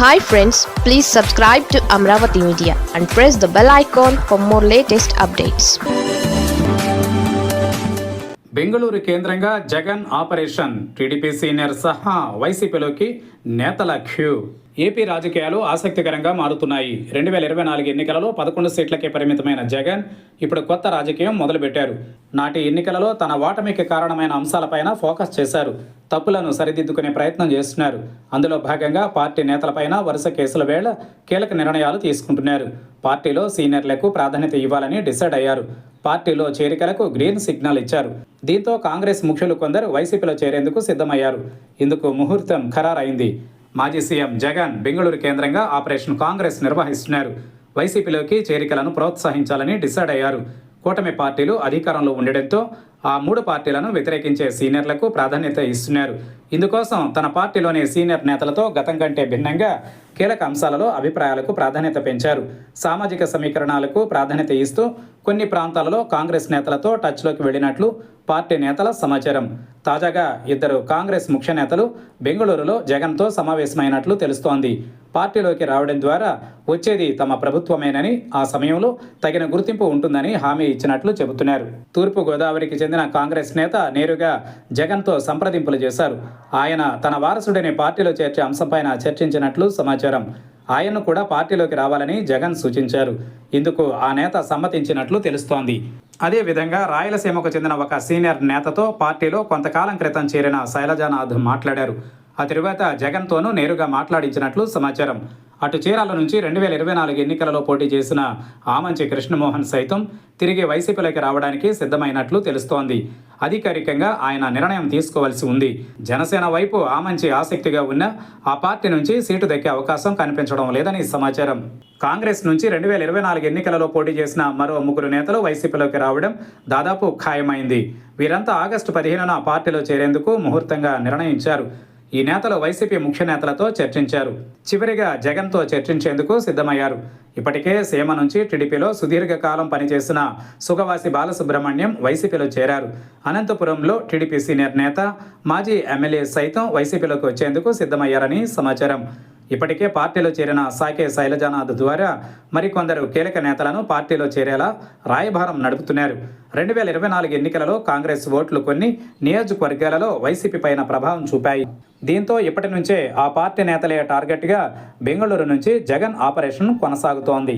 Hi friends please subscribe to Amaravati media and press the bell icon for more latest updates Bengaluru కేంద్రంగా Jagan operation. TDP senior సహా వైసీపీలోకి నేతల queue. AP రాజకీయాలు ఆసక్తికరంగా మారుతున్నాయి. రెండు వేల ఇరవై నాలుగు ఎన్నికలలో పదకొండు సీట్లకే పరిమితమైన జగన్ ఇప్పుడు కొత్త రాజకీయం మొదలుపెట్టారు. నాటి ఎన్నికలలో తన ఓటమికి కారణమైన అంశాలపైన ఫోకస్ చేశారు. తప్పులను సరిదిద్దుకునే ప్రయత్నం చేస్తున్నారు. అందులో భాగంగా పార్టీ నేతలపైన వరుస కేసుల వేళ కీలక నిర్ణయాలు తీసుకుంటున్నారు. పార్టీలో సీనియర్లకు ప్రాధాన్యత ఇవ్వాలని డిసైడ్ అయ్యారు. పార్టీలో చేరికలకు గ్రీన్ సిగ్నల్ ఇచ్చారు. దీంతో కాంగ్రెస్ ముఖ్యులు కొందరు వైసీపీలో చేరేందుకు సిద్ధమయ్యారు. ఇందుకు ముహూర్తం ఖరారైంది. మాజీ సీఎం జగన్ బెంగళూరు కేంద్రంగా ఆపరేషన్ కాంగ్రెస్ నిర్వహిస్తున్నారు. వైసీపీలోకి చేరికలను ప్రోత్సహించాలని డిసైడ్ అయ్యారు. కూటమి పార్టీలు అధికారంలో ఉండడంతో ఆ మూడు పార్టీలను వ్యతిరేకించే సీనియర్లకు ప్రాధాన్యత ఇస్తున్నారు. ఇందుకోసం తన పార్టీలోని సీనియర్ నేతలతో గతం కంటే భిన్నంగా కీలక అంశాలలో అభిప్రాయాలకు ప్రాధాన్యత పెంచారు. సామాజిక సమీకరణాలకు ప్రాధాన్యత ఇస్తూ కొన్ని ప్రాంతాలలో కాంగ్రెస్ నేతలతో టచ్లోకి వెళ్ళినట్లు పార్టీ నేతల సమాచారం. తాజాగా ఇద్దరు కాంగ్రెస్ ముఖ్య నేతలు బెంగళూరులో జగన్తో సమావేశమైనట్లు తెలుస్తోంది. పార్టీలోకి రావడం ద్వారా వచ్చేది తమ ప్రభుత్వమేనని ఆ సమయంలో తగిన గుర్తింపు ఉంటుందని హామీ ఇచ్చినట్లు చెబుతున్నారు. తూర్పు గోదావరికి చెందిన కాంగ్రెస్ నేత నేరుగా జగన్తో సంప్రదింపులు చేశారు. ఆయన తన వారసుడిని పార్టీలో చేర్చే అంశంపైన చర్చించినట్లు సమాచారం. ఆయన్ను కూడా పార్టీలోకి రావాలని జగన్ సూచించారు. ఇందుకు ఆ నేత సమ్మతించినట్లు తెలుస్తోంది. అదేవిధంగా రాయలసీమకు చెందిన ఒక సీనియర్ నేతతో పార్టీలో కొంతకాలం క్రితం చేరిన శైలజానాథ్ మాట్లాడారు. ఆ తరువాత జగన్తోనూ నేరుగా మాట్లాడించినట్లు సమాచారం. అటు చీరాల నుంచి రెండు వేల ఇరవై నాలుగు ఎన్నికలలో పోటీ చేసిన ఆమంచి కృష్ణమోహన్ సైతం తిరిగి వైసీపీలోకి రావడానికి సిద్ధమైనట్లు తెలుస్తోంది. అధికారికంగా ఆయన నిర్ణయం తీసుకోవాల్సి ఉంది. జనసేన వైపు ఆమంచి ఆసక్తిగా ఉన్న ఆ పార్టీ నుంచి సీటు దక్కే అవకాశం కనిపించడం లేదని సమాచారం. కాంగ్రెస్ నుంచి రెండు వేల ఇరవై నాలుగు ఎన్నికలలో పోటీ చేసిన మరో ముగ్గురు నేతలు వైసీపీలోకి రావడం దాదాపు ఖాయమైంది. వీరంతా ఆగస్టు పదిహేనున పార్టీలో చేరేందుకు ముహూర్తంగా నిర్ణయించారు. ఈ నేతలు వైసీపీ ముఖ్య నేతలతో చర్చించారు. చివరిగా జగన్తో చర్చించేందుకు సిద్ధమయ్యారు. ఇప్పటికే సీమ నుంచి టీడీపీలో సుదీర్ఘకాలం పనిచేసిన సుగవాసి బాలసుబ్రహ్మణ్యం వైసీపీలో చేరారు. అనంతపురంలో టీడీపీ సీనియర్ నేత మాజీ ఎమ్మెల్యే సైతం వైసీపీలోకి వచ్చేందుకు సిద్ధమయ్యారని సమాచారం. ఇప్పటికే పార్టీలో చేరిన సాకే శైలజానాథ్ ద్వారా మరికొందరు కీలక నేతలను పార్టీలో చేరేలా రాయభారం నడుపుతున్నారు. రెండు వేల ఇరవై నాలుగు ఎన్నికలలో కాంగ్రెస్ ఓట్లు కొన్ని నియోజకవర్గాలలో వైసీపీ పైన ప్రభావం చూపాయి. దీంతో ఇప్పటి నుంచే ఆ పార్టీ నేతలే టార్గెట్గా బెంగళూరు నుంచి జగన్ ఆపరేషన్ కొనసాగుతోంది